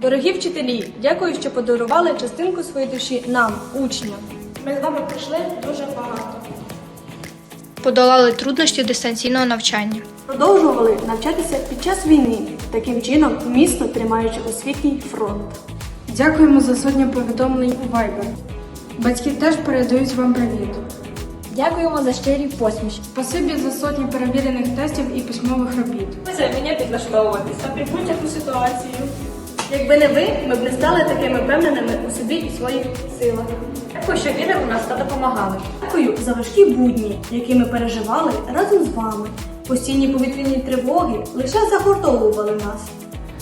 Дорогі вчителі, дякую, що подарували частинку своєї душі нам, учням. Ми з вами пройшли дуже багато. Подолали труднощі дистанційного навчання. Продовжували навчатися під час війни, таким чином місто тримаючи освітній фронт. Дякуємо за сотню повідомлень у Viber. Батьки теж передають вам привіт. Дякуємо за щирі посмішки. Спасибі за сотні перевірених тестів і письмових робіт. Це вміння підлаштовуватися під будь-яку ситуацію. Якби не ви, ми б не стали такими впевненими у собі і своїх силах. Дякую, що вірили у нас та допомагали. Дякую за важкі будні, які ми переживали разом з вами. Постійні повітряні тривоги лише загортовували нас.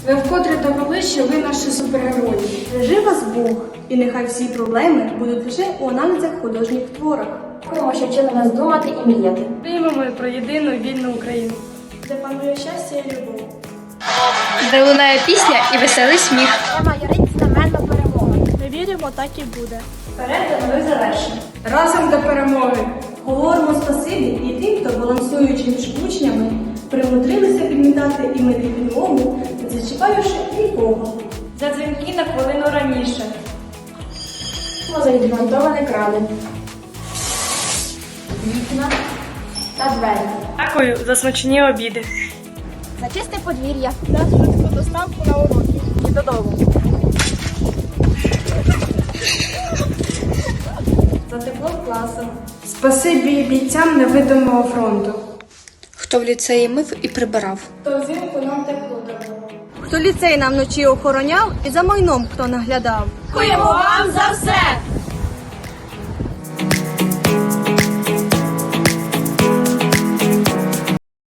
Ви вкотре довели, що ви наші супергерої. Бережи вас Бог, і нехай всі проблеми будуть лише у аналізах художніх творах. Дякуємо, що вчили нас думати і мріяти. Мріємо про єдину вільну Україну, де панує щастя і любов. Де лунає пісня і веселий сміх. Тема Яринь знаменна перемога. Ми віримо, так і буде. Вперед до нових завершень. Разом до перемоги! Говоримо спасибі і тим, хто балансуючи між учнями, примудрилися підмітати і підмогу, не зачіпаючи нікого. За дзвінки на хвилину раніше. За відремонтовані крани. Вікна та двері. Дякую за смачні обіди. За чисте подвір'я. За швидку доставку на уроки і додому. За тепло класу. Спасибі бійцям невидимого фронту. Хто в ліцеї мив і прибирав. То взимку нам тепло давав. Хто ліцей нам вночі охороняв і за майном хто наглядав. Дякуємо вам за все!